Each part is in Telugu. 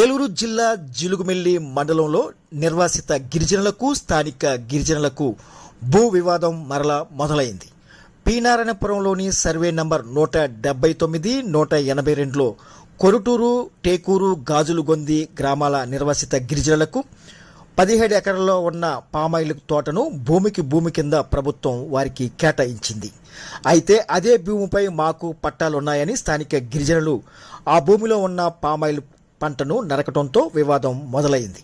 ఏలూరు జిల్లా జిలుగుమిల్లి మండలంలో నిర్వాసిత గిరిజనులకు స్థానిక గిరిజనులకు భూ వివాదం మరలా మొదలైంది. పీనారాయణపురంలోని సర్వే నంబర్ నూట డెబ్బై తొమ్మిది నూట ఎనభై రెండులో కొరుటూరు టేకూరు గాజులుగొంది గ్రామాల నిర్వాసిత గిరిజనులకు పదిహేడు ఎకరాల్లో ఉన్న పామాయిల్ తోటను భూమికి భూమి కింద ప్రభుత్వం వారికి కేటాయించింది. అయితే అదే భూమిపై మాకు పట్టాలున్నాయని స్థానిక గిరిజనులు ఆ భూమిలో ఉన్న పామాయిల్ పంటను నరకటంతో వివాదం మొదలైంది.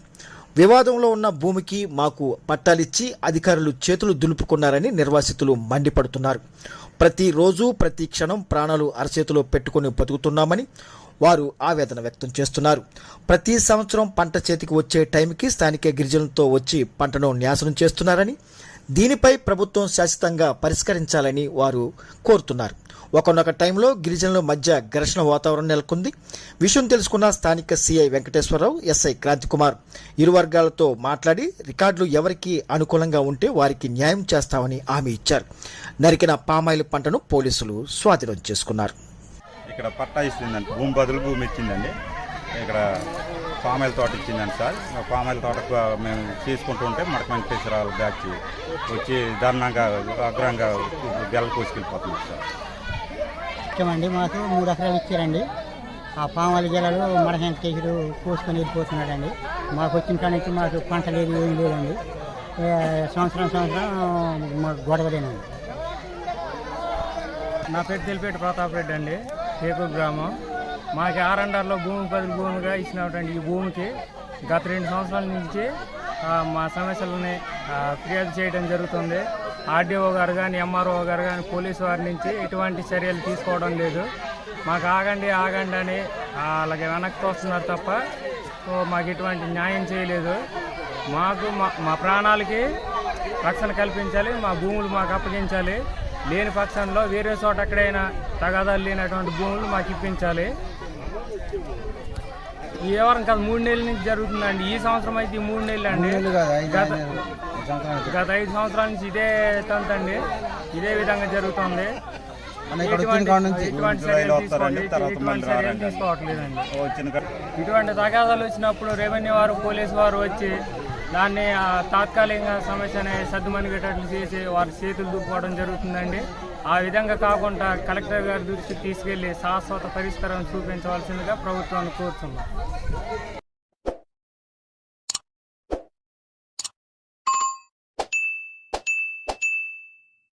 వివాదంలో ఉన్న భూమికి మాకు పట్టాలిచ్చి అధికారులు చేతులు దులుపుకున్నారని నిర్వాసితులు మండిపడుతున్నారు. ప్రతిరోజు ప్రతి క్షణం ప్రాణాలు అరచేతిలో పెట్టుకుని బతుకుతున్నామని వారు ఆవేదన వ్యక్తం చేస్తున్నారు. ప్రతి సంవత్సరం పంట చేతికి వచ్చే టైంకి స్థానిక గిరిజనులతో వచ్చి పంటను న్యాసనం చేస్తున్నారని దీనిపై ప్రభుత్వం శాశ్వతంగా పరిష్కరించాలని వారు కోరుతున్నారు. ఒకనొక టైంలో గిరిజనుల మధ్య ఘర్షణ వాతావరణం నెలకొంది. విషయం తెలుసుకున్న స్థానిక సిఐ వెంకటేశ్వరరావు ఎస్ఐ క్రాంతికుమార్ ఇరు వర్గాలతో మాట్లాడి రికార్డులు ఎవరికి అనుకూలంగా ఉంటే వారికి న్యాయం చేస్తామని హామీ ఇచ్చారు. నరికిన పామాయిల్ పంటను పోలీసులు స్వాధీనం చేసుకున్నారు. ఇక్కడ పట్టా ఇస్తుందండి. భూమి బదులు భూమి ఇచ్చిందండి. ఇక్కడ పామాయిల్ తోట ఇచ్చిందండి సార్. ఆ పామాయిల్ తోటకు మేము తీసుకుంటూ ఉంటే మడక వెంకటేశ్వరరావు బ్యాచ్ వచ్చి ధర్నాగా అగ్రంగా బెల్ల కోసుకెళ్ళిపోతున్నాం సార్. ఇష్టమండి మాకు మూడు ఎకరాలు ఇచ్చారండి. ఆ పామాల జిల్లాలో మడహెంకటేశ్వరు కోసుకొని వెళ్ళిపోతున్నాడండి. మాకు వచ్చిన కాడ నుంచి మాకు పంట లేదు ఏం లేదండి. సంవత్సరం సంవత్సరం మాకు గొడవలేనండి. నా పేరు తెలిపేట ప్రతాప్ రెడ్డి అండి. టేకూరు గ్రామం. మాకు ఆర్ఎండ్ఆర్లో భూమి బదులు భూమిగా ఇచ్చినటువంటి ఈ భూమికి గత రెండు సంవత్సరాల నుంచి మా సమస్యలని ఫిర్యాదు చేయడం జరుగుతుంది. ఆర్డీఓ గారు కానీ ఎంఆర్ఓ గారు కానీ పోలీసు వారి నుంచి ఎటువంటి చర్యలు తీసుకోవడం లేదు. మాకు ఆగండి ఆగండి అని అలాగే వెనక్కి వస్తున్నారు తప్ప మాకు ఎటువంటి న్యాయం చేయలేదు. మాకు మా మా ప్రాణాలకి రక్షణ కల్పించాలి మా భూములు మాకు అప్పగించాలి. లేని పక్షంలో వేరే చోట ఎక్కడైనా తగాదాలు లేనటువంటి భూములు మాకు ఇప్పించాలి. ఈ వ్యవహారం కాదు మూడు నెలల నుంచి జరుగుతుందండి. ఈ సంవత్సరం అయితే ఈ మూడు నెలలు అండి. గత గత ఐదు సంవత్సరాల నుంచి ఇదే తంతండి ఇదే విధంగా జరుగుతుంది. ఇటువంటి తగాదాలు వచ్చినప్పుడు రెవెన్యూ వారు పోలీసు వారు వచ్చి దాన్ని ఆ, తాత్కాలికంగా సమస్యని సర్దుమణిగేటట్లు చేసి వారి చేతులు దుక్కుకోవడం జరుగుతుందండి. ఆ విధంగా కాకుండా కలెక్టర్ గారి దృష్టికి తీసుకెళ్ళి శాశ్వత పరిష్కారం చూపించవలసిందిగా ప్రభుత్వాన్ని కోరుతున్నాం.